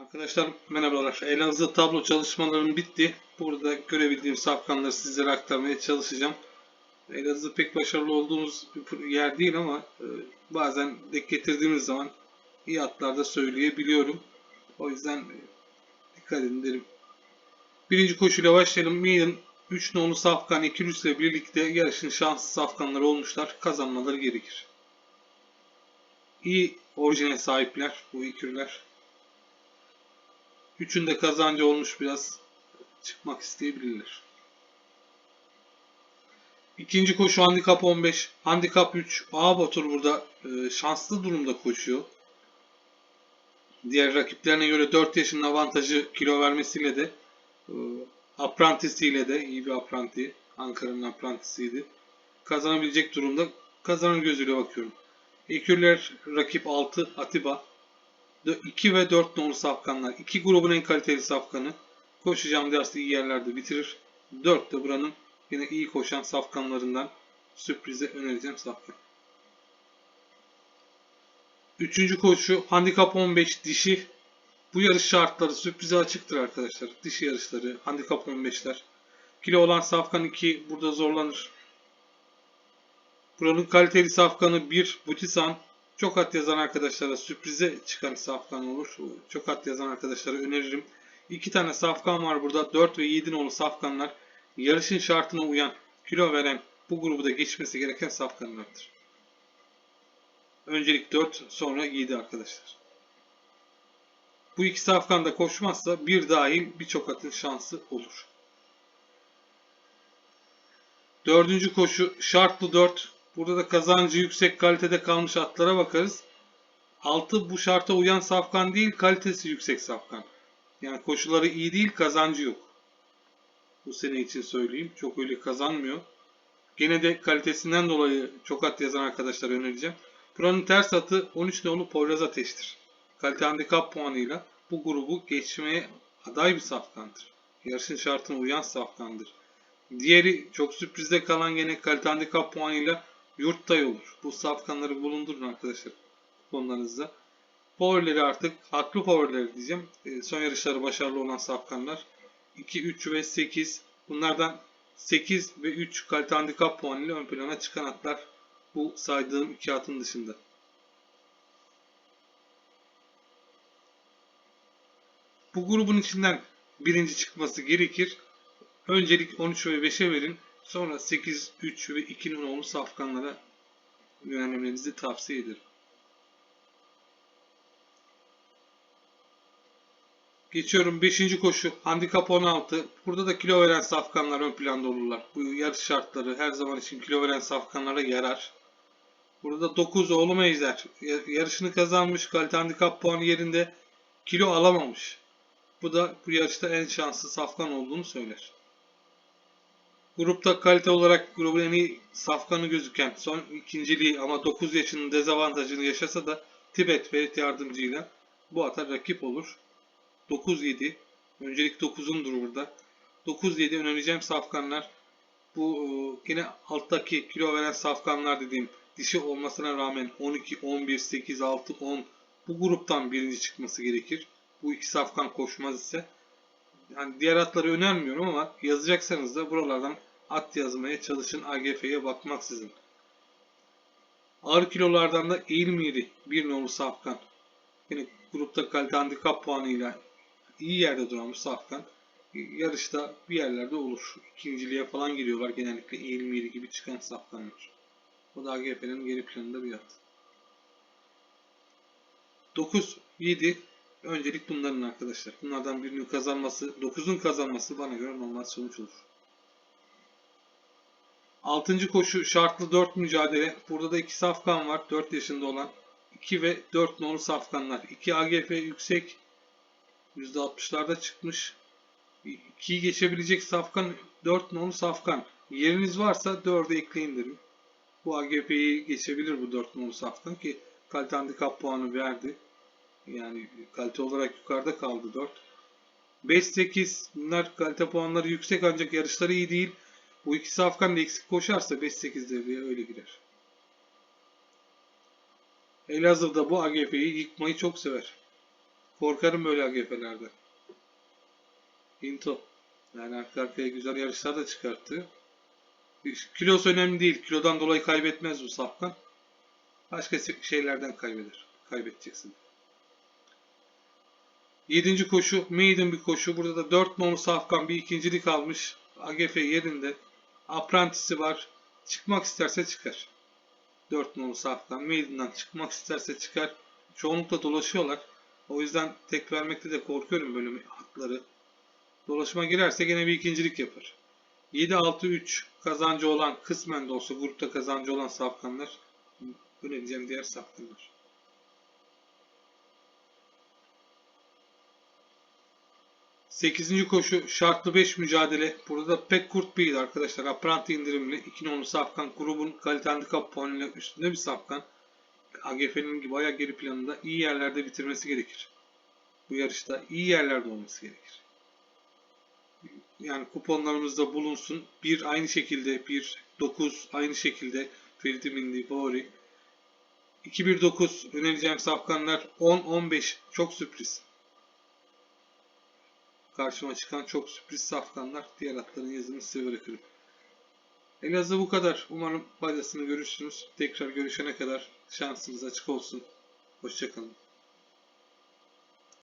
Arkadaşlar merhabalar. Elazığ tablo çalışmalarım bitti. Burada görebildiğim safkanları sizlere aktarmaya çalışacağım. Elazığ pek başarılı olduğumuz bir yer değil ama e, bazen denk getirdiğimiz zaman iyi atlarda söyleyebiliyorum. O yüzden e, dikkat edin derim. Birinci koşuyla başlayalım. Milan 3 nolu safkan 2 ile birlikte yarışın şanslı safkanları olmuşlar. Kazanmaları gerekir. İyi orijine sahipler bu ikürler. Üçünde kazancı olmuş biraz çıkmak isteyebilirler. İkinci koşu handikap 15. Handikap 3. A Batur burada e, şanslı durumda koşuyor. Diğer rakiplerine göre 4 yaşının avantajı kilo vermesiyle de e, aprantisiyle de iyi bir apranti. Ankara'nın aprantisiydi. Kazanabilecek durumda. Kazanan gözüyle bakıyorum. Ekürler rakip 6 Atiba. 2 ve 4 nolu safkanlar. 2 grubun en kaliteli safkanı. Koşacağım dersi iyi yerlerde bitirir. 4 de buranın yine iyi koşan safkanlarından sürprize önereceğim safkan. Üçüncü koşu handikap 15 dişi. Bu yarış şartları sürprize açıktır arkadaşlar. Dişi yarışları handikap 15'ler. Kilo olan safkan 2 burada zorlanır. Buranın kaliteli safkanı 1 Butisan. Çok at yazan arkadaşlara sürprize çıkan safkan olur. Çok at yazan arkadaşlara öneririm. İki tane safkan var burada. 4 ve 7 nolu safkanlar. Yarışın şartına uyan, kilo veren bu grubu da geçmesi gereken safkanlardır. Öncelik 4, sonra 7 arkadaşlar. Bu iki safkan da koşmazsa bir dahil birçok atın şansı olur. Dördüncü koşu şartlı 4. Burada da kazancı yüksek kalitede kalmış atlara bakarız. 6 bu şarta uyan safkan değil, kalitesi yüksek safkan. Yani koşuları iyi değil, kazancı yok. Bu sene için söyleyeyim. Çok öyle kazanmıyor. Gene de kalitesinden dolayı çok at yazan arkadaşlar önereceğim. Buranın ters atı 13 nolu Poyraz Ateş'tir. Kalite handikap puanıyla bu grubu geçmeye aday bir safkandır. Yarışın şartına uyan safkandır. Diğeri çok sürprizde kalan gene kalite handikap puanıyla yurttay olur. Bu safkanları bulundurun arkadaşlar kuponlarınızda. Powerleri artık haklı powerleri diyeceğim. E, son yarışları başarılı olan safkanlar. 2, 3 ve 8. Bunlardan 8 ve 3 kalite handikap puanıyla ön plana çıkan atlar bu saydığım iki atın dışında. Bu grubun içinden birinci çıkması gerekir. Öncelik 13 ve 5'e verin. Sonra 8, 3 ve 2 numaralı safkanlara yönelmenizi tavsiye ederim. Geçiyorum 5. koşu. Handikap 16. Burada da kilo veren safkanlar ön planda olurlar. Bu yarış şartları her zaman için kilo veren safkanlara yarar. Burada 9 oğlum ejder. Yarışını kazanmış. Kalite handikap puanı yerinde. Kilo alamamış. Bu da bu yarışta en şanslı safkan olduğunu söyler. Grupta kalite olarak grubun en iyi safkanı gözüken son ikinciliği ama 9 yaşının dezavantajını yaşasa da Tibet Ferit yardımcıyla bu ata rakip olur. 9-7 öncelik 9'undur burada. 9-7 önereceğim safkanlar. Bu e, yine alttaki kilo veren safkanlar dediğim dişi olmasına rağmen 12, 11, 8, 6, 10 bu gruptan birinci çıkması gerekir. Bu iki safkan koşmaz ise yani diğer atları önermiyorum ama yazacaksanız da buralardan at yazmaya çalışın AGF'ye bakmaksızın. Ağır kilolardan da İlmiri bir nolu safkan. Yine grupta kalite handikap puanıyla iyi yerde duran bu safkan yarışta bir yerlerde olur. İkinciliğe falan giriyorlar genellikle İlmiri gibi çıkan safkanlar. O da AGF'nin geri planında bir at. 9, 7 öncelik bunların arkadaşlar. Bunlardan birinin kazanması, 9'un kazanması bana göre normal sonuç olur. 6. koşu şartlı 4 mücadele. Burada da 2 safkan var. 4 yaşında olan. 2 ve 4 nolu safkanlar. 2 AGF yüksek. %60'larda çıkmış. 2'yi geçebilecek safkan 4 nolu safkan. Yeriniz varsa 4'e ekleyin derim. Bu AGP'yi geçebilir bu 4 nolu safkan ki kalite handikap puanı verdi. Yani kalite olarak yukarıda kaldı 4. 5-8 bunlar kalite puanları yüksek ancak yarışları iyi değil. Bu ikisi Afgan da eksik koşarsa 5-8 devreye öyle girer. Elazığ'da bu AGF'yi yıkmayı çok sever. Korkarım böyle AGF'lerde. Hinto. Yani arka arkaya güzel yarışlar da çıkarttı. Kilosu önemli değil. Kilodan dolayı kaybetmez bu safkan. Başka şeylerden kaybeder. Kaybedeceksin. Yedinci koşu maiden bir koşu. Burada da 4 nolu safkan bir ikincilik almış. AGF yerinde. Apprentice'i var. Çıkmak isterse çıkar. 4 nolu safkan. Maiden'dan çıkmak isterse çıkar. Çoğunlukla dolaşıyorlar. O yüzden tek vermekte de korkuyorum böyle atları. Dolaşıma girerse gene bir ikincilik yapar. 7-6-3 kazancı olan kısmen de olsa grupta kazancı olan safkanlar önereceğim diğer safkanlar. Sekizinci koşu şartlı 5 mücadele. Burada da pek kurt bir arkadaşlar. Apprenti indirimli. 2 nolu safkan. Grubun kalite handikap puanıyla üstünde bir safkan. AGF'nin bayağı geri planında iyi yerlerde bitirmesi gerekir. Bu yarışta iyi yerlerde olması gerekir. Yani kuponlarımızda bulunsun. Bir aynı şekilde, bir 9 aynı şekilde Ferit'im indi, Bori. 2-1-9 önereceğim safkanlar 10-15 çok sürpriz. Karşıma çıkan çok sürpriz safkanlar. Diğer atların yazını size bırakırım. Elazığ bu kadar. Umarım faydasını görürsünüz. Tekrar görüşene kadar şansınız açık olsun. Hoşçakalın.